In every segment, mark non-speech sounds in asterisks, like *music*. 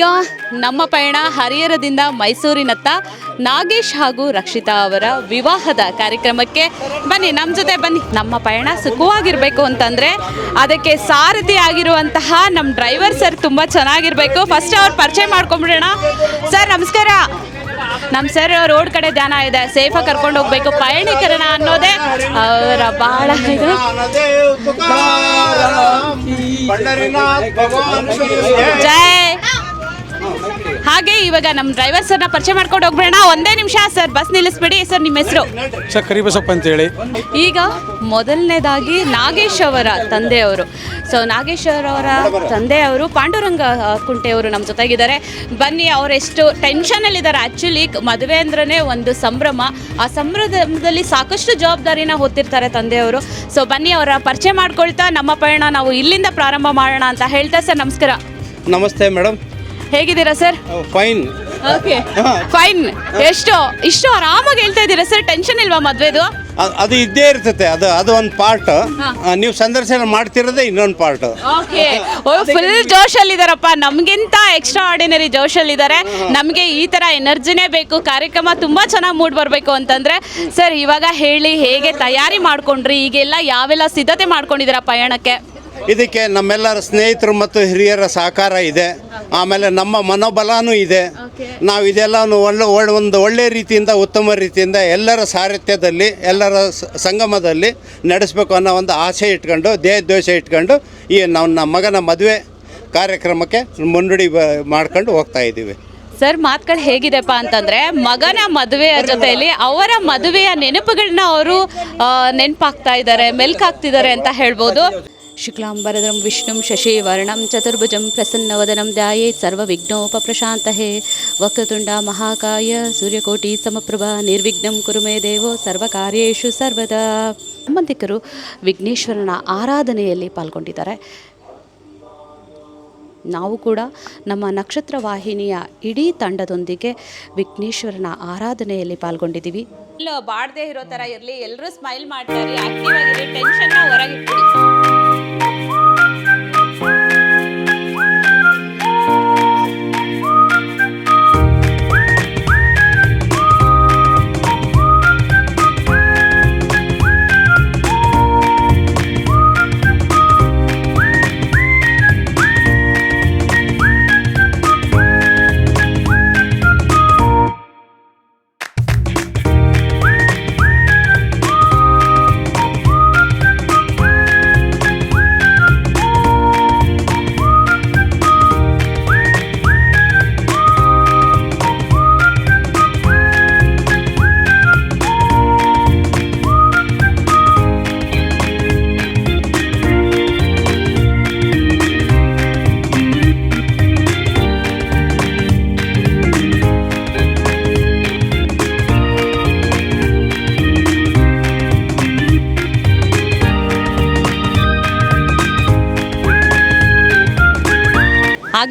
ಈಗ ನಮ್ಮ ಪಯಣ ಹರಿಹರದಿಂದ ಮೈಸೂರಿನತ್ತ ನಾಗೇಶ್ ಹಾಗೂ ರಕ್ಷಿತಾ ಅವರ ವಿವಾಹದ ಕಾರ್ಯಕ್ರಮಕ್ಕೆ ಬನ್ನಿ ನಮ್ಮ ಜೊತೆ ಬನ್ನಿ. ನಮ್ಮ ಪಯಣ ಸುಖವಾಗಿರಬೇಕು ಅಂತಂದರೆ ಅದಕ್ಕೆ ಸಾರಥಿ ಆಗಿರುವಂತಹ ನಮ್ಮ ಡ್ರೈವರ್ ಸರ್ ತುಂಬ ಚೆನ್ನಾಗಿರಬೇಕು. ಫಸ್ಟ್ ಅವ್ರು ಪರಿಚಯ ಮಾಡ್ಕೊಂಬಿಡೋಣ. ಸರ್ ನಮಸ್ಕಾರ. ನಮ್ಮ ಸರ್ ರೋಡ್ ಕಡೆ ಧ್ಯಾನ ಇದೆ. ಸೇಫಾಗಿ ಕರ್ಕೊಂಡು ಹೋಗ್ಬೇಕು. ಪಯಣೀಕರಣ ಅನ್ನೋದೇ ಅವರ ಬಹಳ ಇದು. ಜೈ. ಹಾಗೆ ಇವಾಗ ನಮ್ಮ ಡ್ರೈವರ್ ಸರ್ನ ಪರಿಚಯ ಮಾಡ್ಕೊಂಡು ಹೋಗ್ಬೇಡ ಒಂದೇ ನಿಮಿಷ ಸರ್ ಬಸ್ ನಿಲ್ಲಿಸ್ಬಿಡಿ. ಸರ್ ನಿಮ್ಮ ಹೆಸರು? ಸರ್ ಕರಿಬಸಪ್ಪ ಅಂತೇಳಿ. ಈಗ ಮೊದಲನೇದಾಗಿ ನಾಗೇಶ್ ಅವರ ತಂದೆಯವರು. ಸೊ ನಾಗೇಶ್ ಅವರ ತಂದೆಯವರು ಪಾಂಡುರಂಗ ಕುಂಟೆಯವರು ನಮ್ಮ ಜೊತೆಗಿದ್ದಾರೆ. ಬನ್ನಿ ಅವರೆಷ್ಟು ಟೆನ್ಷನಲ್ಲಿದ್ದಾರೆ ಆ್ಯಕ್ಚುಲಿ ಮದುವೆ ಅಂದ್ರೇ ಒಂದು ಸಂಭ್ರಮ. ಆ ಸಂಭ್ರಮದಲ್ಲಿ ಸಾಕಷ್ಟು ಜವಾಬ್ದಾರಿನ ಹೊತ್ತಿರ್ತಾರೆ ತಂದೆಯವರು. ಸೊ ಬನ್ನಿ ಅವರ ಪರಿಚಯ ಮಾಡ್ಕೊಳ್ತಾ ನಮ್ಮ ಪಯಣ ನಾವು ಇಲ್ಲಿಂದ ಪ್ರಾರಂಭ ಮಾಡೋಣ ಅಂತ ಹೇಳ್ತಾ ಸರ್ ನಮಸ್ಕಾರ. ನಮಸ್ತೆ ಮೇಡಮ್ ಹೇಗಿದ್ದೀರಾ ಸರ್? ಫೈನ್ ಓಕೆ ಫೈನ್ ಎಷ್ಟು ಇಷ್ಟು ಆರಾಮಾಗಿ ಹೇಳ್ತಾ ಇದ್ದೀರಾ ಸರ್? ಟೆನ್ಷನ್ ಇಲ್ವಾ ಮದ್ವೆದು? ಅದು ಇದ್ದೇ ಇರ್ತದೆ ಅದು ಅದು ಒಂದು ಪಾರ್ಟ್ ನೀವು ಸಂದರ್ಶನ ಮಾಡ್ತಿರೋದೇ ಇನ್ನೊಂದು ಪಾರ್ಟ್ ಓಕೆ ಫುಲ್ ಜೋಶಲ್ಲಿದ್ದಾರಪ್ಪ ನಮಗಿಂತ ಎಕ್ಸ್ಟ್ರಾ ಆರ್ಡಿನರಿ ಜೋಶಲ್ಲಿದ್ದಾರೆ ನಮಗೆ ಈ ಥರ ಎನರ್ಜಿನೇ ಬೇಕು. ಕಾರ್ಯಕ್ರಮ ತುಂಬ ಚೆನ್ನಾಗಿ ಮೂಡ್ ಬರಬೇಕು ಅಂತಂದರೆ ಸರ್ ಇವಾಗ ಹೇಳಿ ಹೇಗೆ ತಯಾರಿ ಮಾಡ್ಕೊಂಡ್ರಿ? ಈಗೆಲ್ಲ ಯಾವೆಲ್ಲ ಸಿದ್ಧತೆ ಮಾಡ್ಕೊಂಡಿದ್ದೀರಾ ಪಯಣಕ್ಕೆ? ಇದಕ್ಕೆ ನಮ್ಮೆಲ್ಲರ ಸ್ನೇಹಿತರು ಮತ್ತು ಹಿರಿಯರ ಸಹಕಾರ ಇದೆ. ಆಮೇಲೆ ನಮ್ಮ ಮನೋಬಲನೂ ಇದೆ. ನಾವು ಇದೆಲ್ಲ ಒಳ್ಳೆ ಒಳ್ಳೆ ಒಂದು ಒಳ್ಳೆಯ ರೀತಿಯಿಂದ ಉತ್ತಮ ರೀತಿಯಿಂದ ಎಲ್ಲರ ಸಾರಥ್ಯದಲ್ಲಿ ಎಲ್ಲರ ಸಂಗಮದಲ್ಲಿ ನಡೆಸಬೇಕು ಅನ್ನೋ ಒಂದು ಆಸೆ ಇಟ್ಕೊಂಡು ದೇಹದ್ವೇಷ ಇಟ್ಕೊಂಡು ಈ ನಮ್ಮ ಮಗನ ಮದುವೆ ಕಾರ್ಯಕ್ರಮಕ್ಕೆ ಮುನ್ನುಡಿ ಬ- ಮಾಡ್ಕೊಂಡು ಹೋಗ್ತಾ ಇದ್ದೀವಿ. ಸರ್ ಮಾತುಗಳು ಹೇಗಿದೆಪ್ಪ ಅಂತಂದರೆ ಮಗನ ಮದುವೆಯ ಜೊತೆಯಲ್ಲಿ ಅವರ ಮದುವೆಯ ನೆನಪುಗಳನ್ನ ಅವರು ನೆನಪಾಗ್ತಾ ಇದ್ದಾರೆ ಮೆಲ್ಕಾಗ್ತಿದ್ದಾರೆ ಅಂತ ಹೇಳ್ಬೋದು. ಶುಕ್ಲಾಂಬರದಂ ವಿಷ್ಣು ಶಶಿ ವರ್ಣಂ ಚತುರ್ಭುಜಂ ಪ್ರಸನ್ನವದನಂ ಧ್ಯಾಯೇತ್ ಸರ್ವ ಹೇ ವಕ್ರತುಂಡ ಮಹಾಕಾಯ ಸೂರ್ಯಕೋಟಿ ಸಮಪ್ರಭ ನಿರ್ವಿಘ್ನಂ ಕುರುಮೇ ದೇವೋ ಸರ್ವಕಾರ್ಯೇಷು ಸರ್ವದಾ ಸಂಬಂಧಿಕರು ವಿಘ್ನೇಶ್ವರನ ಆರಾಧನೆಯಲ್ಲಿ ಪಾಲ್ಗೊಂಡಿದ್ದಾರೆ. ನಾವು ಕೂಡ ನಮ್ಮ ನಕ್ಷತ್ರ ವಾಹಿನಿಯ ಇಡೀ ತಂಡದೊಂದಿಗೆ ವಿಘ್ನೇಶ್ವರನ ಆರಾಧನೆಯಲ್ಲಿ ಪಾಲ್ಗೊಂಡಿದ್ದೀವಿ. ಬಾಡದೆ ಇರೋ ಥರ ಇರಲಿ. ಎಲ್ಲರೂ ಸ್ಮೈಲ್ ಮಾಡ್ತಾರೆ. Bye.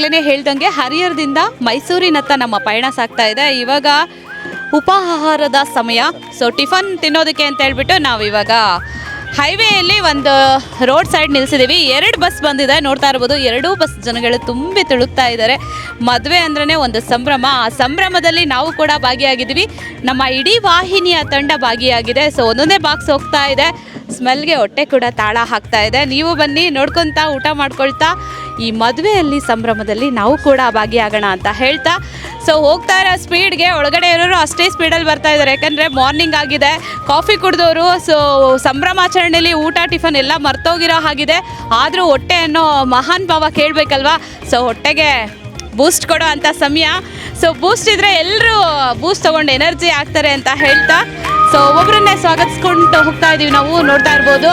ಆಗ್ಲೇ ಹೇಳ್ದಂಗೆ ಹರಿಹರದಿಂದ ಮೈಸೂರಿನತ್ತ ನಮ್ಮ ಪಯಣ ಸಾಗ್ತಾ ಇದೆ. ಇವಾಗ ಉಪಾಹಾರದ ಸಮಯ. ಸೊ ಟಿಫನ್ ತಿನ್ನೋದಕ್ಕೆ ಅಂತ ಹೇಳ್ಬಿಟ್ಟು ನಾವು ಇವಾಗ ಹೈವೇಯಲ್ಲಿ ಒಂದು ರೋಡ್ ಸೈಡ್ ನಿಲ್ಸಿದ್ದೀವಿ ಎರಡು ಬಸ್ ಬಂದಿದೆ. ನೋಡ್ತಾ ಇರ್ಬೋದು, ಎರಡೂ ಬಸ್ ಜನಗಳು ತುಂಬಿ ತುಳುಕ್ತಾ ಇದ್ದಾರೆ. ಮದುವೆ ಅಂದ್ರೇ ಒಂದು ಸಂಭ್ರಮ. ಆ ಸಂಭ್ರಮದಲ್ಲಿ ನಾವು ಕೂಡ ಭಾಗಿಯಾಗಿದ್ದೀವಿ. ನಮ್ಮ ಇಡೀ ವಾಹಿನಿಯ ತಂಡ ಭಾಗಿಯಾಗಿದೆ. ಸೊ ಒಂದೊಂದೇ ಬಾಕ್ಸ್ ಹೋಗ್ತಾ ಇದೆ. ಸ್ಮೆಲ್ಗೆ ಹೊಟ್ಟೆ ಕೂಡ ತಾಳ ಹಾಕ್ತಾ ಇದೆ. ನೀವು ಬನ್ನಿ, ನೋಡ್ಕೊತಾ, ಊಟ ಮಾಡ್ಕೊಳ್ತಾ. ಈ ಮದುವೆಯಲ್ಲಿ ಸಂಭ್ರಮದಲ್ಲಿ ನಾವು ಕೂಡ ಭಾಗಿಯಾಗೋಣ ಅಂತ ಹೇಳ್ತಾ. ಸೊ ಹೋಗ್ತಾ ಇರೋ ಸ್ಪೀಡ್ಗೆ ಒಳಗಡೆ ಇರೋರು ಅಷ್ಟೇ ಸ್ಪೀಡಲ್ಲಿ ಬರ್ತಾ ಇದ್ದಾರೆ. ಯಾಕಂದರೆ ಮಾರ್ನಿಂಗ್ ಆಗಿದೆ ಕಾಫಿ ಕುಡಿದವರು ಸೊ ಸಂಭ್ರಮಾಚರಣೆಯಲ್ಲಿ ಊಟ ಟಿಫನ್ ಎಲ್ಲ ಮರ್ತೋಗಿರೋ ಹಾಗಿದೆ. ಆದರೂ ಹೊಟ್ಟೆ ಅನ್ನೋ ಮಹಾನ್ ಭಾವ ಕೇಳಬೇಕಲ್ವಾ? ಸೊ ಹೊಟ್ಟೆಗೆ ಬೂಸ್ಟ್ ಕೊಡೋ ಅಂಥ ಸಮಯ. ಸೊ ಬೂಸ್ಟ್ ಇದ್ದರೆ ಎಲ್ಲರೂ ಬೂಸ್ಟ್ ತೊಗೊಂಡು ಎನರ್ಜಿ ಆಗ್ತಾರೆ ಅಂತ ಹೇಳ್ತಾ. ಸೊ ಒಬ್ಬರನ್ನೇ ಸ್ವಾಗತಿಸ್ಕೊಂಡು ಹೋಗ್ತಾ ಇದ್ದೀವಿ ನಾವು, ನೋಡ್ತಾ ಇರ್ಬೋದು.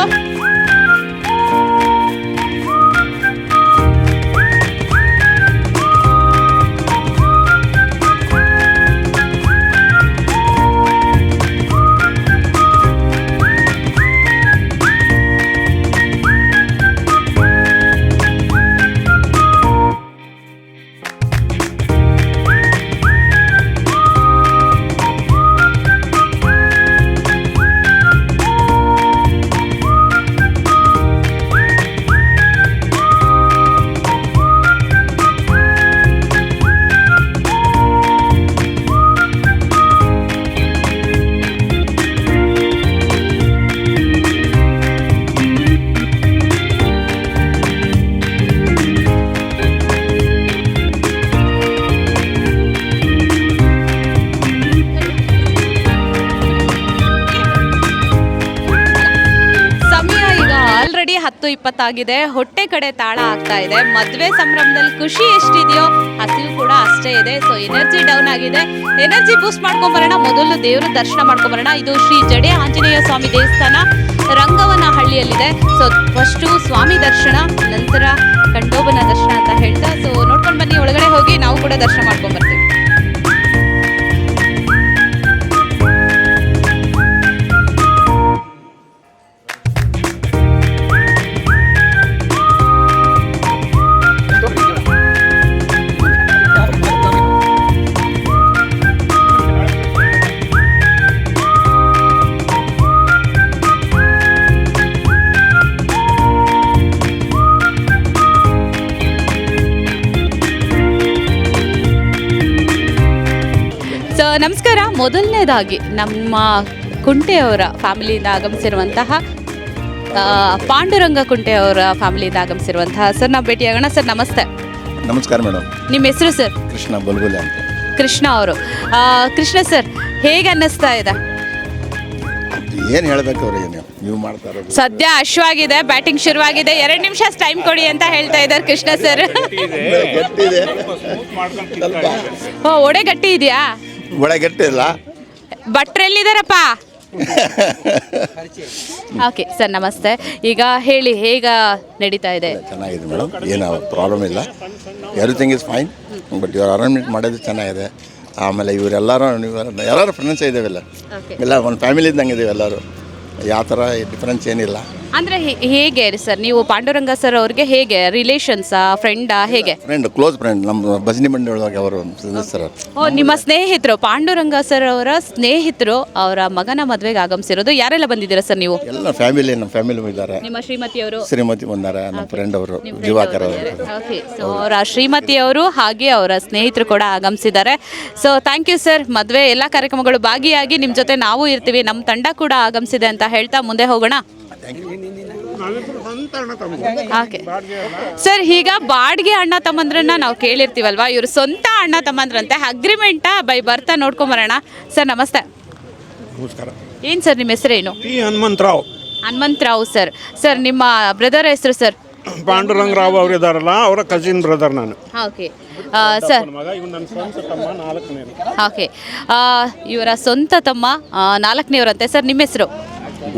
ಹತ್ತು ಇಪ್ಪತ್ತಾಗಿದೆ. ಹೊಟ್ಟೆ ಕಡೆ ತಾಳ ಆಗ್ತಾ ಇದೆ. ಮದುವೆ ಸಂಭ್ರಮದಲ್ಲಿ ಖುಷಿ ಎಷ್ಟಿದೆಯೋ ಹಸಿವು ಕೂಡ ಅಷ್ಟೇ ಇದೆ. ಸೊ ಎನರ್ಜಿ ಡೌನ್ ಆಗಿದೆ. ಎನರ್ಜಿ ಬೂಸ್ಟ್ ಮಾಡ್ಕೊಂಬರೋಣ. ಮೊದಲು ದೇವರ ದರ್ಶನ ಮಾಡ್ಕೊಂಬರೋಣ. ಇದು ಶ್ರೀ ಜಡೆ ಆಂಜನೇಯ ಸ್ವಾಮಿ ದೇವಸ್ಥಾನ ರಂಗವನಹಳ್ಳಿಯಲ್ಲಿದೆ. ಸೊ ಫಸ್ಟು ಸ್ವಾಮಿ ದರ್ಶನ, ನಂತರ ಕಂಡೋಬನ ದರ್ಶನ ಅಂತ ಹೇಳ್ತಾ. ಸೊ ನೋಡ್ಕೊಂಡು ಬನ್ನಿ, ಒಳಗಡೆ ಹೋಗಿ ನಾವು ಕೂಡ ದರ್ಶನ ಮಾಡ್ಕೊಂಡ್ ಬರ್ತೀವಿ ನಮಸ್ಕಾರ. ಮೊದಲನೇದಾಗಿ ನಮ್ಮ ಕುಂಟೆಯವರ ಫ್ಯಾಮಿಲಿಯಿಂದ ಆಗಮಿಸಿರುವಂತಹ ಆ, ಪಾಂಡುರಂಗ ಕುಂಟೆಯವರ ಫ್ಯಾಮಿಲಿಯಿಂದ ಆಗಮಿಸಿರುವಂತಹ ಸರ್ ನಾವು ಭೇಟಿಯಾಗೋಣ ಸರ್ ನಮಸ್ತೆ. ನಮಸ್ಕಾರ ಮೇಡಮ್ ನಿಮ್ಮ ಹೆಸರು ಸರ್? ಕೃಷ್ಣ ಬಲ್ಗುಲೆ ಅಂತ. ಕೃಷ್ಣ ಅವರು. ಆ, ಕೃಷ್ಣ ಸರ್ ಹೇಗೆ ಅನ್ನಿಸ್ತಾ ಇದೆ? ಏನು ಹೇಳ್ಬೇಕು ಅವರಿಗೆ ನೀವು? ನೀವು ಮಾಡ್ತಾ ಇರೋದು. ಸದ್ಯ ಅಶ್ವಾಗಿದೆ ಬ್ಯಾಟಿಂಗ್ ಶುರುವಾಗಿದೆ. ಎರಡು ನಿಮಿಷ ಟೈಮ್ ಕೊಡಿ ಅಂತ ಹೇಳ್ತಾ ಇದ್ದಾರೆ ಕೃಷ್ಣ ಸರ್. ಗಟ್ಟಿದೆ. ಓ ಒಡೆ ಗಟ್ಟಿ ಇದೆಯಾ? ಒಳ್ಳೆ ಗಟ್ಟಿಲ್ಲ ಭಟ್ರೆಲ್ಲಿದ್ದಾರಪ್ಪ ಓಕೆ *laughs* ಸರ್ ನಮಸ್ತೆ. ಈಗ ಹೇಳಿ ಹೇಗ ನಡೀತಾ ಇದೆ? ಚೆನ್ನಾಗಿದೆ ಮೇಡಮ್. ಏನು ಪ್ರಾಬ್ಲಮ್ ಇಲ್ಲ. ಎವ್ರಿಥಿಂಗ್ ಇಸ್ ಫೈನ್ ಬಟ್ ಇವ್ರು ಅರೇಂಜ್ಮೆಂಟ್ ಮಾಡೋದು ಚೆನ್ನಾಗಿದೆ. ಆಮೇಲೆ ಇವರೆಲ್ಲರೂ ಎಲ್ಲರೂ ಫ್ರೆಂಡ್ಸ್ ಇದ್ದೇವೆಲ್ಲ. ಎಲ್ಲ ಒಂದು ಫ್ಯಾಮಿಲಿ ಇದ್ದಂಗೆ ಇದ್ದೀವಿ ಎಲ್ಲರೂ. ಯಾವ ಥರ ಡಿಫ್ರೆನ್ಸ್ ಏನಿಲ್ಲ. ಅಂದ್ರೆ ಹೇಗೆ ಸರ್? ನೀವು ಪಾಂಡುರಂಗ ಸರ್ ಅವ್ರಿಗೆ ಹೇಗೆ ರಿಲೇಷನ್ಸಾ ಫ್ರೆಂಡಾ ಹೇಗೆ? ಫ್ರೆಂಡ್ ಕ್ಲೋಸ್ ಫ್ರೆಂಡ್ ನಮ್ಮ ಭಜನೆ ಮಂಡಿ ಒಳಗೆ ಅವರು ಸದಸ್ಯರು ಓ ನಿಮ್ಮ ಸ್ನೇಹಿತರು ಪಾಂಡುರಂಗ ಸರ್ ಅವರ ಸ್ನೇಹಿತರು ಅವರ ಮಗನ ಮದುವೆಗೆ ಆಗಮಿಸಿರೋದು ಯಾರೆಲ್ಲ ಬಂದಿದ್ದೀರಾ ಸರ್ ನೀವು? ಎಲ್ಲ ಫ್ಯಾಮಿಲಿ ನಮ್ಮ ಫ್ಯಾಮಿಲಿ ಇದ್ದಾರೆ. ನಿಮ್ಮ ಶ್ರೀಮತಿಯವರು ಶ್ರೀಮತಿ ಬಂದಾರೆ ನಮ್ಮ ಫ್ರೆಂಡ್ ಅವರು ದಿವಾಕರ್ ಅವರು ಓಕೆ ಸೊ ಅವರ ಶ್ರೀಮತಿಯವರು ಹಾಗೆ ಅವರ ಸ್ನೇಹಿತರು ಕೂಡ ಆಗಮಿಸಿದ್ದಾರೆ. ಸೊ ಥ್ಯಾಂಕ್ ಯು ಸರ್ ಮದುವೆ ಎಲ್ಲ ಕಾರ್ಯಕ್ರಮಗಳು ಭಾಗಿಯಾಗಿ ನಿಮ್ಮ ಜೊತೆ ನಾವು ಇರ್ತೀವಿ. ನಮ್ಮ ತಂಡ ಕೂಡ ಆಗಮಿಸಿದೆ ಅಂತ ಹೇಳ್ತಾ ಮುಂದೆ ಹೋಗೋಣ. ಓಕೆ ಸರ್ ಈಗ ಬಾಡಿಗೆ ಅಣ್ಣ ತಮ್ಮಂದ್ರನ್ನ ನಾವು ಕೇಳಿರ್ತೀವಲ್ವಾ? ಇವ್ರ ಸ್ವಂತ ಅಣ್ಣ ತಮ್ಮಂದ್ರಂತೆ. ಅಗ್ರಿಮೆಂಟಾ ಬೈ ಬರ್ತಾ ನೋಡ್ಕೊಂಬರೋಣ ಸರ್ ನಮಸ್ತೆ. ನಮಸ್ಕಾರ. ಏನು ಸರ್ ನಿಮ್ಮ ಹೆಸರೇನು? ಏನು ಹನುಮಂತರಾವ್ ಹನುಮಂತರಾವ್ ಸರ್. ಸರ್ ನಿಮ್ಮ ಬ್ರದರ್ ಹೆಸರು ಸರ್? ಪಾಂಡುರಂಗರಾವ್ ಅವರು ಇದಾರಲ್ಲ ಅವರ ಕಸಿನ್ ಬ್ರದರ್ ನಾನು. ಓಕೆ ಸರ್ ನಾಲ್ಕನೇ ಓಕೆ ಇವರ ಸ್ವಂತ ತಮ್ಮ ನಾಲ್ಕನೇವರಂತೆ. ಸರ್ ನಿಮ್ಮ ಹೆಸರು?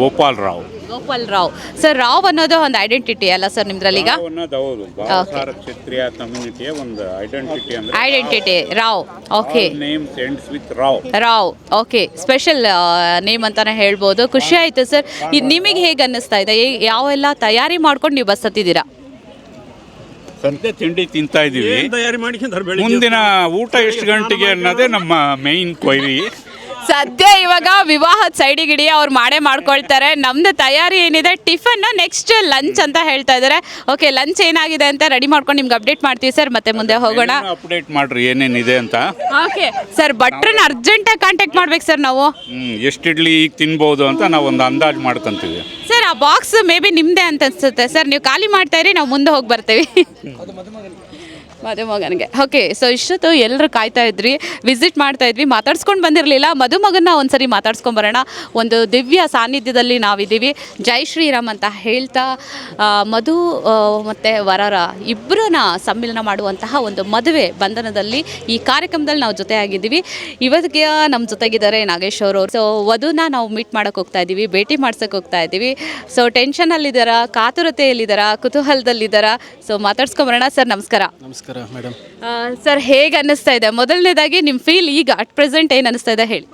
ಗೋಪಾಲ್ ರಾವ್. ಗೋಪಾಲ್ ರಾವ್ ಸರ್ ರಾವ್ ಅನ್ನೋದು ಒಂದು ಐಡೆಂಟಿಟಿ ಅಲ್ಲ ಸರ್ ನಿಮ್ದ್ರಲ್ಲಿ ಅನ್ನೋದು ಹೌದು. ಭಾವಸಾರ ಕ್ಷತ್ರಿಯ ಕಮ್ಯುನಿಟಿಯ ಒಂದು ಐಡೆಂಟಿಟಿ ಅಂದ್ರೆ identity Rao. Okay name sends with Rao. Rao. Okay special name ಅಂತಾನೆ ಹೇಳ್ಬೋದು. ಖುಷಿ ಆಯ್ತು ಸರ್. ನಿಮಗೆ ಹೇಗೆ ಅನ್ನಿಸ್ತಾ ಇದೆ? ಏ- ಯಾವೆಲ್ಲ ತಯಾರಿ ಮಾಡ್ಕೊಂಡು ನೀವು ಬಸ್ ಹತ್ತಿದ್ದೀರಾ ಸದ್ಯ ತಿಂಡಿ ತಿಂತಾ ಇದೀವಿ. ತಯಾರಿ ಮುಂದಿನ ಊಟ ಎಷ್ಟು ಗಂಟೆಗೆ ಅನ್ನೋದೇ ನಮ್ಮ ಮೇನ್ ಕೊಯ್ರಿ ಸದ್ಯ ಇವಾಗ ವಿವಾಹದ ಸೈಡಿಗಿಡಿ ಅವ್ರು ಮಾಡೇ ಮಾಡ್ಕೊಳ್ತಾರೆ. ನಮ್ದು ತಯಾರಿ ಏನಿದೆ? ಟಿಫನ್ ನೆಕ್ಸ್ಟ್ ಲಂಚ್ ಅಂತ ಹೇಳ್ತಾ ಇದ್ದಾರೆ ಓಕೆ ಲಂಚ್ ಏನಾಗಿದೆ ಅಂತ ರೆಡಿ ಮಾಡ್ಕೊಂಡು ನಿಮ್ಗೆ ಅಪ್ಡೇಟ್ ಮಾಡ್ತೀವಿ ಸರ್. ಮತ್ತೆ ಮುಂದೆ ಹೋಗೋಣ. ಅಪ್ಡೇಟ್ ಮಾಡ್ರಿ ಏನೇನಿದೆ ಅಂತ. ಓಕೆ ಸರ್ ಭಟ್ರನ್ನ ಅರ್ಜೆಂಟಾಗಿ ಕಾಂಟ್ಯಾಕ್ಟ್ ಮಾಡ್ಬೇಕು ಸರ್ ನಾವು. ಹ್ಮ್ ಎಷ್ಟು ಇಡ್ಲಿ ಈಗ ತಿನ್ಬೋದು ಅಂತ ನಾವು ಒಂದು ಅಂದಾಜು ಮಾಡ್ಕೊಂತೀವಿ. ಸರ್ ಆ ಬಾಕ್ಸ್ ಮೇ ಬಿ ನಿಮ್ದೇ ಅಂತ ಅನ್ಸುತ್ತೆ. ಸರ್ ನೀವು ಖಾಲಿ ಮಾಡ್ತಾ ಇರಿ ನಾವು ಮುಂದೆ ಹೋಗಿ ಬರ್ತೀವಿ. ಮದುಮಗನಿಗೆ ಓಕೆ ಸೊ ಇಷ್ಟೊತ್ತು ಎಲ್ಲರೂ ಕಾಯ್ತಾ ಇದ್ರಿ ವಿಸಿಟ್ ಮಾಡ್ತಾ ಇದ್ವಿ, ಮಾತಾಡ್ಸ್ಕೊಂಡು ಬಂದಿರಲಿಲ್ಲ. ಮದುಮಗನ್ನ ಒಂದ್ಸರಿ ಮಾತಾಡ್ಸ್ಕೊಂಡು ಬರೋಣ. ಒಂದು ದಿವ್ಯ ಸಾನ್ನಿಧ್ಯದಲ್ಲಿ ನಾವಿದ್ದೀವಿ. ಜೈ ಶ್ರೀರಾಮ್ ಅಂತ ಹೇಳ್ತಾ ಮಧು ಮತ್ತು ವರರ ಇಬ್ಬರನ್ನ ಸಮ್ಮಿಲನ ಮಾಡುವಂತಹ ಒಂದು ಮದುವೆ ಬಂಧನದಲ್ಲಿ ಈ ಕಾರ್ಯಕ್ರಮದಲ್ಲಿ ನಾವು ಜೊತೆಯಾಗಿದ್ದೀವಿ. ಇವತ್ತಿಗೆ ನಮ್ಮ ಜೊತೆಗಿದ್ದಾರೆ ನಾಗೇಶ್ ಅವರು. ಸೊ ವಧುನ ನಾವು ಮೀಟ್ ಮಾಡೋಕ್ಕೆ ಹೋಗ್ತಾ ಇದ್ದೀವಿ, ಭೇಟಿ ಮಾಡ್ಸೋಕೆ ಹೋಗ್ತಾ ಇದ್ದೀವಿ. ಸೊ ಟೆನ್ಷನಲ್ಲಿದ್ದಾರಾ ಕಾತುರತೆಯಲ್ಲಿದ್ದಾರಾ, ಕುತೂಹಲದಲ್ಲಿದ್ದಾರಾ? ಸೊ ಮಾತಾಡ್ಸ್ಕೊಂಬರೋಣ ಸರ್ ನಮಸ್ಕಾರ. ನಮಸ್ಕಾರ. ಮೇಡಮ್ ಆ, ಸರ್ ಹೇಗೆ ಅನ್ನಿಸ್ತಾ ಇದೆ? ಮೊದಲನೇದಾಗಿ ನಿಮ್ಮ ಫೀಲ್ ಈಗ ಅಟ್ ಪ್ರೆಸೆಂಟ್ ಏನು ಅನ್ನಿಸ್ತಾ ಇದೆ ಹೇಳಿ.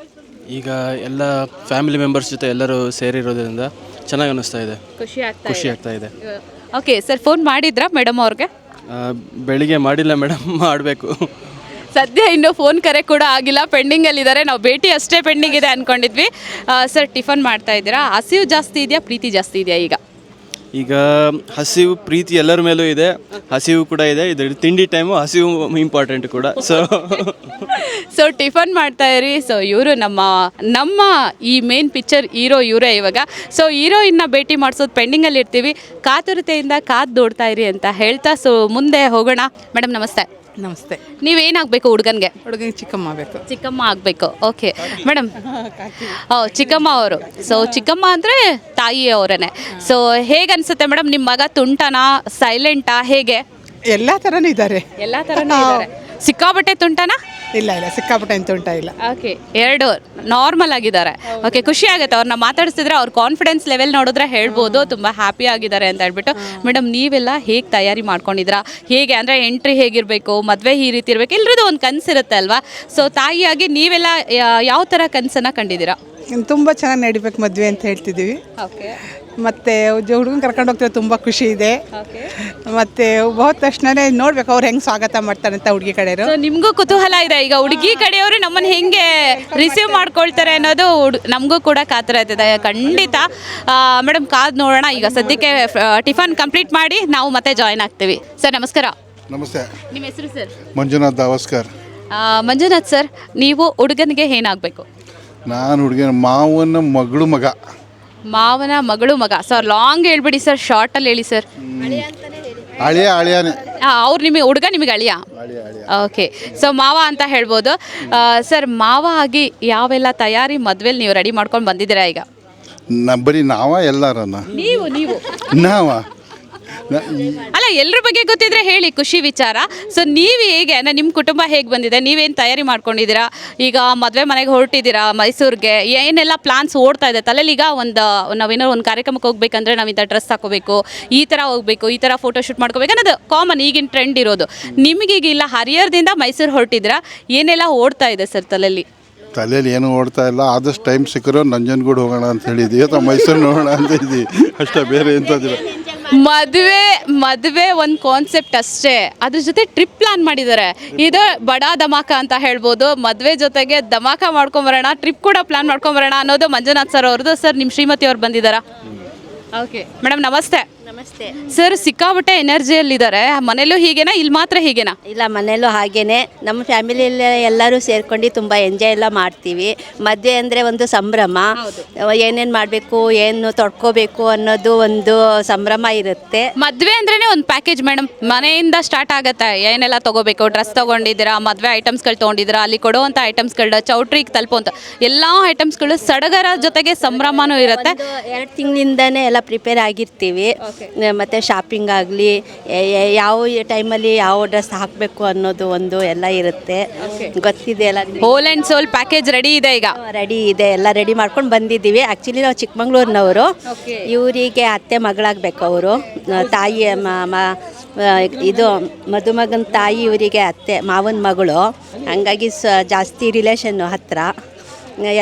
ಈಗ ಎಲ್ಲ ಫ್ಯಾಮಿಲಿ ಮೆಂಬರ್ಸ್ ಜೊತೆ ಎಲ್ಲರೂ ಸೇರಿರೋದ್ರಿಂದ ಚೆನ್ನಾಗಿ ಅನ್ನಿಸ್ತಾ ಇದೆ. ಖುಷಿ ಆಗ್ತಾ ಖುಷಿ ಆಗ್ತಾ ಇದೆ. ಓಕೆ ಸರ್ ಫೋನ್ ಮಾಡಿದ್ರಾ ಮೇಡಮ್ ಅವ್ರಿಗೆ? ಆ, ಬೆಳಿಗ್ಗೆ ಮಾಡಿಲ್ಲ ಮೇಡಮ್ ಮಾಡಬೇಕು. ಸದ್ಯ ಇನ್ನೂ ಫೋನ್ ಕರೆ ಕೂಡ ಆಗಿಲ್ಲ. ಪೆಂಡಿಂಗಲ್ಲಿದ್ದಾರೆ ನಾವು ಭೇಟಿ ಅಷ್ಟೇ ಪೆಂಡಿಂಗ್ ಇದೆ ಅನ್ಕೊಂಡಿದ್ವಿ. ಸರ್ ಟಿಫನ್ ಮಾಡ್ತಾ ಇದ್ದೀರಾ? ಹಸಿವು ಜಾಸ್ತಿ ಇದೆಯಾ ಪ್ರೀತಿ ಜಾಸ್ತಿ ಇದೆಯಾ ಈಗ? ಈಗ ಹಸಿವು ಪ್ರೀತಿ ಎಲ್ಲರ ಮೇಲೂ ಇದೆ, ಹಸಿವು ಕೂಡ ಇದೆ. ಇದ್ರ ತಿಂಡಿ ಟೈಮು ಹಸಿವು ಇಂಪಾರ್ಟೆಂಟ್ ಕೂಡ. ಸೊ ಸೊ ಟಿಫನ್ ಮಾಡ್ತಾ ಇರಿ. ಸೊ ಇವರು ನಮ್ಮ ನಮ್ಮ ಈ ಮೇನ್ ಪಿಕ್ಚರ್ ಹೀರೋ ಇವರೇ ಇವಾಗ. ಸೊ ಹೀರೋಯಿನ್ನ ಭೇಟಿ ಮಾಡಿಸೋದು ಪೆಂಡಿಂಗಲ್ಲಿ ಇರ್ತೀವಿ. ಕಾತುರತೆಯಿಂದ ಕಾದು ದೋಡ್ತಾ ಇರಿ ಅಂತ ಹೇಳ್ತಾ. ಸೊ ಮುಂದೆ ಹೋಗೋಣ. ಮೇಡಮ್ ನಮಸ್ತೆ. ನಮಸ್ತೆ. ನೀವೇನಾಗಬೇಕು ಹುಡುಗನ್ಗೆ? ಹುಡುಗನಿಗೆ ಚಿಕ್ಕಮ್ಮ ಬೇಕು. ಚಿಕ್ಕಮ್ಮ ಆಗಬೇಕು. ಓಕೆ. ಮೇಡಮ್ ಓ ಚಿಕ್ಕಮ್ಮ ಅವರು. ಸೊ ಚಿಕ್ಕಮ್ಮ ಅಂದರೆ ತಾಯಿ ಅವರೇ ಸೊ ಹೇಗೆ ಅನ್ಸುತ್ತೆ ಮೇಡಮ್ ನಿಮ್ಮ ಮಗ ತುಂಟನಾ ಸೈಲೆಂಟಾ ಹೇಗೆ? ಎಲ್ಲ ಥರನೂ ಇದ್ದಾರೆ. ಎಲ್ಲ ಥರನೂ ಇದ್ದಾರೆ. ಸಿಕ್ಕಾಬಟ್ಟೆ ತುಂಟನಾ? ಇಲ್ಲ ಇಲ್ಲ ಸಿಕ್ಕಾಪಟ್ಟೆ ಅಂತ ಉಂಟ ಇಲ್ಲ. ಓಕೆ ಎರಡು ನಾರ್ಮಲ್ ಆಗಿದ್ದಾರೆ. ಓಕೆ ಖುಷಿ ಆಗುತ್ತೆ ಅವ್ರನ್ನ ಮಾತಾಡಿಸಿದ್ರೆ ಅವ್ರ ಕಾನ್ಫಿಡೆನ್ಸ್ ಲೆವೆಲ್ ನೋಡಿದ್ರೆ ಹೇಳ್ಬೋದು ತುಂಬ ಹ್ಯಾಪಿ ಆಗಿದ್ದಾರೆ ಅಂತ ಹೇಳ್ಬಿಟ್ಟು. ಮೇಡಮ್ ನೀವೆಲ್ಲ ಹೇಗೆ ತಯಾರಿ ಮಾಡ್ಕೊಂಡಿದ್ರಾ ಹೇಗೆ ಅಂದರೆ ಎಂಟ್ರಿ ಹೇಗಿರಬೇಕು ಮದುವೆ ಈ ರೀತಿ ಇರಬೇಕು ಎಲ್ರದ್ದು ಒಂದು ಕನಸಿರುತ್ತೆ ಅಲ್ವಾ? ಸೊ ತಾಯಿಯಾಗಿ ನೀವೆಲ್ಲ ಯಾವ ಥರ ಕನಸನ್ನು ಕಂಡಿದ್ದೀರಾ? ಇನ್ನು ತುಂಬ ಚೆನ್ನಾಗಿ ನಡಿಬೇಕು ಮದುವೆ ಅಂತ ಹೇಳ್ತಿದ್ದೀವಿ. ಓಕೆ ಮತ್ತು ಹುಡುಗನ ಕರ್ಕೊಂಡು ಹೋಗ್ತಾರೆ ತುಂಬ ಖುಷಿ ಇದೆ. ಮತ್ತು ಹೋದ ತಕ್ಷಣನೇ ನೋಡ್ಬೇಕು ಅವ್ರು ಹೆಂಗೆ ಸ್ವಾಗತ ಮಾಡ್ತಾರೆ ಅಂತ ಹುಡುಗಿ ಕಡೆಯವರು. ಸೊ ನಿಮಗೂ ಕುತೂಹಲ ಇದೆ ಈಗ ಹುಡುಗಿ ಕಡೆಯವರು ನಮ್ಮನ್ನು ಹೆಂಗೆ ರಿಸೀವ್ ಮಾಡ್ಕೊಳ್ತಾರೆ ಅನ್ನೋದು ಹುಡ್ ನಮಗೂ ಕೂಡ ಕಾತರ ಇದೆ ಖಂಡಿತ. ಮೇಡಮ್ ಕಾದ್ ನೋಡೋಣ. ಈಗ ಸದ್ಯಕ್ಕೆ ಟಿಫನ್ ಕಂಪ್ಲೀಟ್ ಮಾಡಿ ನಾವು ಮತ್ತೆ ಜಾಯ್ನ್ ಆಗ್ತೀವಿ. ಸರ್ ನಮಸ್ಕಾರ. ನಮಸ್ತೆ. ನಿಮ್ಮ ಹೆಸರು ಸರ್ ಮಂಜುನಾಥ್ ದಾವಸ್ಕರ್. ಮಂಜುನಾಥ್ ಸರ್ ನೀವು ಹುಡುಗನಿಗೆ ಏನಾಗಬೇಕು? ನಾನು ಹುಡುಗನ ಮಾವನ ಮಗಳು ಮಗ. ಮಾವನ ಮಗಳು ಮಗ. ಸರ್ ಲಾಂಗ್ ಹೇಳ್ಬಿಡಿ ಸರ್ ಶಾರ್ಟಲ್ಲಿ ಹೇಳಿ ಸರ್ ಅಳಿಯ ಅಳಿಯಾನೆ. ಅವ್ರು ನಿಮಗೆ ಹುಡುಗ ನಿಮಗೆ ಅಳಿಯ? ಓಕೆ ಸೊ ಮಾವ ಅಂತ ಹೇಳ್ಬೋದು. ಸರ್ ಮಾವ ಆಗಿ ಯಾವೆಲ್ಲ ತಯಾರಿ ಮದ್ವೆಲಿ ನೀವು ರೆಡಿ ಮಾಡ್ಕೊಂಡು ಬಂದಿದ್ದೀರಾ ಈಗ? ಬರೀ ನಾವ ಎಲ್ಲಾರನ್ನ? ನೀವು ನೀವು. ನಾವ? ಅಲ್ಲ ಎಲ್ಲರ ಬಗ್ಗೆ ಗೊತ್ತಿದ್ರೆ ಹೇಳಿ, ಖುಷಿ ವಿಚಾರ. ಸೊ ನೀವು ಹೇಗೆ ಅಂದ್ರೆ ನಿಮ್ಮ ಕುಟುಂಬ ಹೇಗೆ ಬಂದಿದೆ? ನೀವೇನು ತಯಾರಿ ಮಾಡ್ಕೊಂಡಿದ್ದೀರಾ? ಈಗ ಮದುವೆ ಮನೆಗೆ ಹೊರಟಿದ್ದೀರಾ ಮೈಸೂರಿಗೆ? ಏನೆಲ್ಲ ಪ್ಲಾನ್ಸ್ ಓಡ್ತಾ ಇದೆ? ತಲೆಯಲ್ಲಿ ಈಗ ಒಂದು ನಾವೇನೋ ಒಂದು ಕಾರ್ಯಕ್ರಮಕ್ಕೆ ಹೋಗ್ಬೇಕಂದ್ರೆ ನಾವು ಇಂಥ ಡ್ರೆಸ್ ಹಾಕೋಬೇಕು ಈ ಥರ ಹೋಗ್ಬೇಕು, ಈ ಥರ ಫೋಟೋ ಶೂಟ್ ಮಾಡ್ಕೋಬೇಕು ಅನ್ನೋದು ಕಾಮನ್ ಈಗಿನ ಟ್ರೆಂಡ್ ಇರೋದು. ನಿಮಗೀಗ ಇಲ್ಲ ಹರಿಯರ್ದಿಂದ ಮೈಸೂರು ಹೊರಟಿದ್ದೀರಾ? ಏನೆಲ್ಲ ಓಡ್ತಾ ಇದೆ ಸರ್ ತಲೆಯಲ್ಲಿ ತಲೆಯಲ್ಲಿ ಏನು ಓಡ್ತಾ ಇಲ್ಲ, ಆದಷ್ಟು ಟೈಮ್ ಸಿಕ್ಕರೂ ನಂಜನಗೂಡು ಹೋಗೋಣ ಅಂತ ಹೇಳಿದ್ವಿ, ಅಥವಾ ಮೈಸೂರು ನೋಡೋಣ ಅಂತ ಇದ್ವಿ. ಅಷ್ಟೇ, ಬೇರೆ ಎಂಥದ್ದಿಲ್ಲ ಮದುವೆ ಮದುವೆ ಒಂದು ಕಾನ್ಸೆಪ್ಟ್ ಅಷ್ಟೇ. ಅದ್ರ ಜೊತೆ ಟ್ರಿಪ್ ಪ್ಲಾನ್ ಮಾಡಿದ್ದಾರೆ ಇದು ಬಡ ಧಮಾಕ ಅಂತ ಹೇಳ್ಬೋದು. ಮದುವೆ ಜೊತೆಗೆ ಧಮಾಕ ಮಾಡ್ಕೊಂಬರೋಣ ಟ್ರಿಪ್ ಕೂಡ ಪ್ಲಾನ್ ಮಾಡ್ಕೊಂಬರೋಣ ಅನ್ನೋದು ಮಂಜುನಾಥ್ ಸರ್ ಅವ್ರದ್ದು. ಸರ್ ನಿಮ್ಮ ಶ್ರೀಮತಿ ಅವ್ರು ಬಂದಿದ್ದಾರಾ? ಓಕೆ ಮೇಡಮ್ ನಮಸ್ತೆ. ನಮಸ್ತೆ. ಸರ್ ಸಿಕ್ಕಾಬಟ್ಟೆ ಎನರ್ಜಿಯಲ್ಲಿದ್ದಾರೆ ಮನೇಲೂ ಹೀಗೇನಾ? ಇಲ್ಲಿ ಮಾತ್ರ ಹೀಗೇನಾ? ಇಲ್ಲ ಮನೇಲೂ ಹಾಗೇನೆ. ನಮ್ಮ ಫ್ಯಾಮಿಲಿಯಲ್ಲಿ ಎಲ್ಲರೂ ಸೇರ್ಕೊಂಡು ತುಂಬ ಎಂಜಾಯ್ ಎಲ್ಲ ಮಾಡ್ತೀವಿ. ಮದುವೆ ಅಂದರೆ ಒಂದು ಸಂಭ್ರಮ. ಏನೇನು ಮಾಡಬೇಕು ಏನು ತೊಡ್ಕೋಬೇಕು ಅನ್ನೋದು ಒಂದು ಸಂಭ್ರಮ ಇರುತ್ತೆ. ಮದುವೆ ಅಂದ್ರೇನೆ ಒಂದು ಪ್ಯಾಕೇಜ್ ಮೇಡಮ್ ಮನೆಯಿಂದ ಸ್ಟಾರ್ಟ್ ಆಗುತ್ತೆ. ಏನೆಲ್ಲ ತಗೋಬೇಕು? ಡ್ರೆಸ್ ತೊಗೊಂಡಿದ್ದೀರಾ? ಮದುವೆ ಐಟಮ್ಸ್ಗಳು ತೊಗೊಂಡಿದ್ದೀರಾ? ಅಲ್ಲಿ ಕೊಡುವಂಥ ಐಟಮ್ಸ್ಗಳು ಚೌಟ್ರಿಗೆ ತಲುಪುವಂಥ ಎಲ್ಲ ಐಟಮ್ಸ್ಗಳು ಸಡಗರ ಜೊತೆಗೆ ಸಂಭ್ರಮನೂ ಇರುತ್ತೆ. ಎರಡು ತಿಂಗಳಿಂದನೇ ಎಲ್ಲ ಪ್ರಿಪೇರ್ ಆಗಿರ್ತೀವಿ. ಮತ್ತು ಶಾಪಿಂಗ್ ಆಗಲಿ ಯಾವ ಟೈಮಲ್ಲಿ ಯಾವ ಡ್ರೆಸ್ ಹಾಕಬೇಕು ಅನ್ನೋದು ಒಂದು ಎಲ್ಲ ಇರುತ್ತೆ. ಗೊತ್ತಿದೆ ಎಲ್ಲ. Whole and sole package ready ಇದೆ ಈಗ? ರೆಡಿ ಇದೆ. ಎಲ್ಲ ರೆಡಿ ಮಾಡ್ಕೊಂಡು ಬಂದಿದ್ದೀವಿ. ಆ್ಯಕ್ಚುಲಿ ನಾವು ಚಿಕ್ಕಮಂಗ್ಳೂರಿನವರು. ಇವರಿಗೆ ಅತ್ತೆ ಮಗಳಾಗಬೇಕು ಅವರು. ತಾಯಿ ಮ- ಮ- ಇದು ಮದುಮಗನ ತಾಯಿ ಇವರಿಗೆ ಅತ್ತೆ ಮಾವನ ಮಗಳು. ಹಂಗಾಗಿ ಸ ಜಾಸ್ತಿ ರಿಲೇಷನ್ನು ಹತ್ತಿರ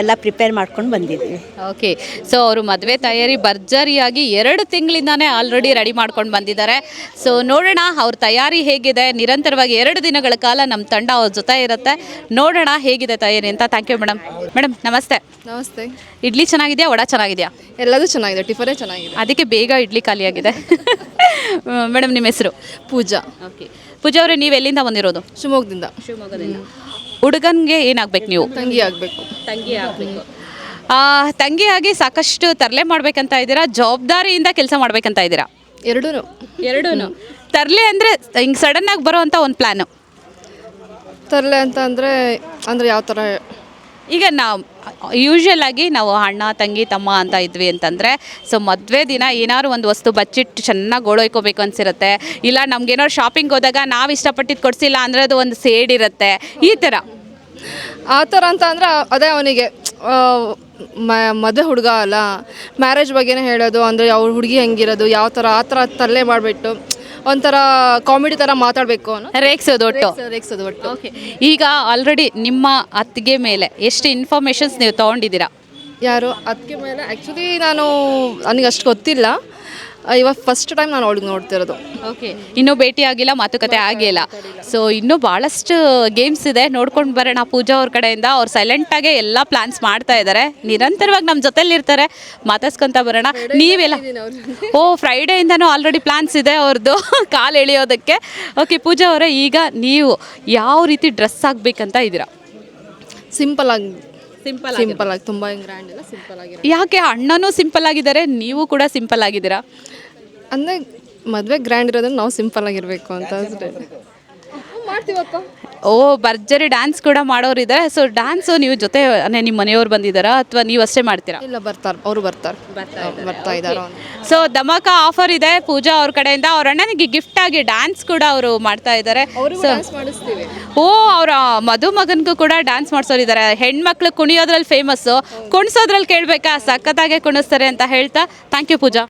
ಎಲ್ಲ ಪ್ರಿಪೇರ್ ಮಾಡ್ಕೊಂಡು ಬಂದಿದ್ದೀವಿ ಓಕೆ ಸೊ ಅವರು ಮದುವೆ ತಯಾರಿ ಭರ್ಜರಿಯಾಗಿ ಎರಡು ತಿಂಗಳಿಂದಾನೇ ಆಲ್ರೆಡಿ ರೆಡಿ ಮಾಡ್ಕೊಂಡು ಬಂದಿದ್ದಾರೆ. ಸೊ ನೋಡೋಣ ಅವ್ರ ತಯಾರಿ ಹೇಗಿದೆ? ನಿರಂತರವಾಗಿ ಎರಡು ದಿನಗಳ ಕಾಲ ನಮ್ಮ ತಂಡ ಅವ್ರ ಜೊತೆ ಇರುತ್ತೆ. ನೋಡೋಣ ಹೇಗಿದೆ ತಯಾರಿ ಅಂತ. ಥ್ಯಾಂಕ್ ಯು ಮೇಡಮ್ ಮೇಡಮ್ ನಮಸ್ತೆ. ನಮಸ್ತೆ. ಇಡ್ಲಿ ಚೆನ್ನಾಗಿದೆಯಾ ವಡ ಚೆನ್ನಾಗಿದೆಯಾ? ಎಲ್ಲದೂ ಚೆನ್ನಾಗಿದೆ ಟಿಫನೇ ಚೆನ್ನಾಗಿದೆ. ಅದಕ್ಕೆ ಬೇಗ ಇಡ್ಲಿ ಖಾಲಿಯಾಗಿದೆ. *laughs* ಮೇಡಮ್ ನಿಮ್ಮ ಹೆಸರು? ಪೂಜಾ. ಓಕೆ ಪೂಜಾ ಅವರು ನೀವು ಎಲ್ಲಿಂದ ಬಂದಿರೋದು? ಶಿವಮೊಗ್ಗದಿಂದ. ಶಿವಮೊಗ್ಗದಿಂದ. ಹುಡುಗನ್ಗೆ ಏನಾಗ್ಬೇಕು ನೀವು? ತಂಗಿ ಆಗಬೇಕು. ತಂಗಿ ಆಗಬೇಕು. ತಂಗಿಯಾಗಿ ಸಾಕಷ್ಟು ತರಲೆ ಮಾಡ್ಬೇಕಂತ ಇದ್ದೀರಾ? ಜವಾಬ್ದಾರಿಯಿಂದ ಕೆಲಸ ಮಾಡ್ಬೇಕಂತ ಇದ್ದೀರಾ? ಎರಡೂ ಎರಡೂ ತರಲೆ ಅಂದರೆ ಹಿಂಗೆ ಸಡನ್ನಾಗಿ ಬರೋವಂಥ ಒಂದು ಪ್ಲ್ಯಾನು ತರಲೆ ಅಂತ ಅಂದ್ರೆ ಅಂದರೆ ಯಾವ ಥರ ಈಗ ನಾವು ಯೂಶ್ವಲ್ ಆಗಿ ನಾವು ಅಣ್ಣ, ತಂಗಿ, ತಮ್ಮ ಅಂತ ಇದ್ವಿ ಅಂತಂದರೆ ಸೊ ಮದುವೆ ದಿನ ಏನಾದ್ರು ಒಂದು ವಸ್ತು ಬಚ್ಚಿಟ್ಟು ಚೆನ್ನಾಗಿ ಗೋಳೋಯ್ಕೋಬೇಕು ಅನಿಸಿರುತ್ತೆ. ಇಲ್ಲ ನಮ್ಗೇನಾದ್ರು ಶಾಪಿಂಗ್ ಹೋದಾಗ ನಾವು ಇಷ್ಟಪಟ್ಟಿದ್ದು ಕೊಡಿಸಿಲ್ಲ ಅಂದರೆ ಅದು ಒಂದು ಸೇಡ್ ಇರುತ್ತೆ. ಈ ಥರ ಆ ಥರ ಅಂತ ಅಂದರೆ ಅದೇ ಅವನಿಗೆ ಮದುವೆ ಹುಡುಗ ಅಲ್ಲ ಮ್ಯಾರೇಜ್ ಬಗ್ಗೆನೇ ಹೇಳೋದು, ಅಂದರೆ ಅವ್ರ ಹುಡುಗಿ ಹೆಂಗಿರೋದು, ಯಾವ ಥರ ಆ ಥರ ತರಲೆ ಮಾಡಿಬಿಟ್ಟು ಒಂಥರ ಕಾಮಿಡಿ ಥರ ಮಾತಾಡಬೇಕು ಅನ್ನೋ ರೇಗ್ಸೋದು ಒಟ್ಟು. ರೇಗ್ಸೋದು ಒಟ್ಟು. ಓಕೆ ಈಗ ಆಲ್ರೆಡಿ ನಿಮ್ಮ ಅತ್ತಿಗೆ ಮೇಲೆ ಎಷ್ಟು ಇನ್ಫಾರ್ಮೇಷನ್ಸ್ ನೀವು ತೊಗೊಂಡಿದ್ದೀರಾ? ಯಾರು? ಅದಕ್ಕೆ ಮೇಲೆ? ಆ್ಯಕ್ಚುಲಿ ನಾನು ನನಗೆ ಅಷ್ಟು ಗೊತ್ತಿಲ್ಲ. ಇವಾಗ ಫಸ್ಟ್ ಟೈಮ್ ನಾನು ಅವಳಿಗೆ ನೋಡ್ತಿರೋದು ಓಕೆ ಇನ್ನೂ ಭೇಟಿ ಆಗಿಲ್ಲ ಮಾತುಕತೆ ಆಗಿಲ್ಲ. ಸೊ ಇನ್ನೂ ಭಾಳಷ್ಟು ಗೇಮ್ಸ್ ಇದೆ. ನೋಡ್ಕೊಂಡು ಬರೋಣ ಪೂಜಾ ಅವ್ರ ಕಡೆಯಿಂದ. ಅವ್ರು ಸೈಲೆಂಟಾಗೆ ಎಲ್ಲ ಪ್ಲಾನ್ಸ್ ಮಾಡ್ತಾ ಇದ್ದಾರೆ ನಿರಂತರವಾಗಿ ನಮ್ಮ ಜೊತೆಲಿ ಇರ್ತಾರೆ. ಮಾತಾಡ್ಸ್ಕೊಂತ ಬರೋಣ. ನೀವೆಲ್ಲ ಓ ಫ್ರೈಡೆಯಿಂದನೂ ಆಲ್ರೆಡಿ ಪ್ಲಾನ್ಸ್ ಇದೆ ಅವ್ರದ್ದು *laughs* ಕಾಲು ಎಳೆಯೋದಕ್ಕೆ. ಓಕೆ ಪೂಜಾ ಅವರೇ ಈಗ ನೀವು ಯಾವ ರೀತಿ ಡ್ರೆಸ್ ಆಗಬೇಕಂತ ಇದ್ದೀರಾ? ಸಿಂಪಲ್ ಆಗಿ. ಸಿಂಪಲ್ ಸಿಂಪಲ್ ಆಗಿ ತುಂಬ ಗ್ರ್ಯಾಂಡ್ ಇಲ್ಲ ಸಿಂಪಲ್ ಆಗಿ ಯಾಕೆ ಅಣ್ಣನೂ ಸಿಂಪಲ್ ಆಗಿದ್ದಾರೆ ನೀವು ಕೂಡ ಸಿಂಪಲ್ ಆಗಿದ್ದೀರಾ? ಅಂದರೆ ಮದುವೆ ಗ್ರ್ಯಾಂಡ್ ಇರೋದನ್ನ ನಾವು ಸಿಂಪಲ್ ಆಗಿರಬೇಕು ಅಂತ ಅಷ್ಟೇ. ಮಾಡ್ತೀವಕ್ಕ ಓ ಭರ್ಜರಿ ಡ್ಯಾನ್ಸ್ ಕೂಡ ಮಾಡೋರು ಇದ್ದಾರೆ ಸೊ ಡ್ಯಾನ್ಸು ನೀವು ಜೊತೆ ನಿಮ್ಮ ಮನೆಯವ್ರು ಬಂದಿದ್ದಾರಾ? ಅಥವಾ ನೀವು ಅಷ್ಟೇ ಮಾಡ್ತೀರಾ? ಇಲ್ಲ ಬರ್ತಾರೆ. ಅವರು ಬರ್ತಾರೆ. ಬರ್ತಾ ಇದ್ದಾರೆ ಸೊ ಧಮಾಕ ಆಫರ್ ಇದೆ ಪೂಜಾ ಅವ್ರ ಕಡೆಯಿಂದ. ಅವ್ರ ಅಣ್ಣನಿಗೆ ಗಿಫ್ಟ್ ಆಗಿ ಡ್ಯಾನ್ಸ್ ಕೂಡ ಅವರು ಮಾಡ್ತಾ ಇದ್ದಾರೆ. ಓ ಅವರ ಮಧುಮಗನಿಗೂ ಕೂಡ ಡ್ಯಾನ್ಸ್ ಮಾಡಿಸೋರಿದ್ದಾರೆ ಹೆಣ್ಮಕ್ಳು ಕುಣಿಯೋದ್ರಲ್ಲಿ ಫೇಮಸ್ಸು ಕುಣಿಸೋದ್ರಲ್ಲಿ ಕೇಳಬೇಕಾ? ಸಖತ್ತಾಗೆ ಕುಣಿಸ್ತಾರೆ ಅಂತ ಹೇಳ್ತಾ. Thank you Pooja.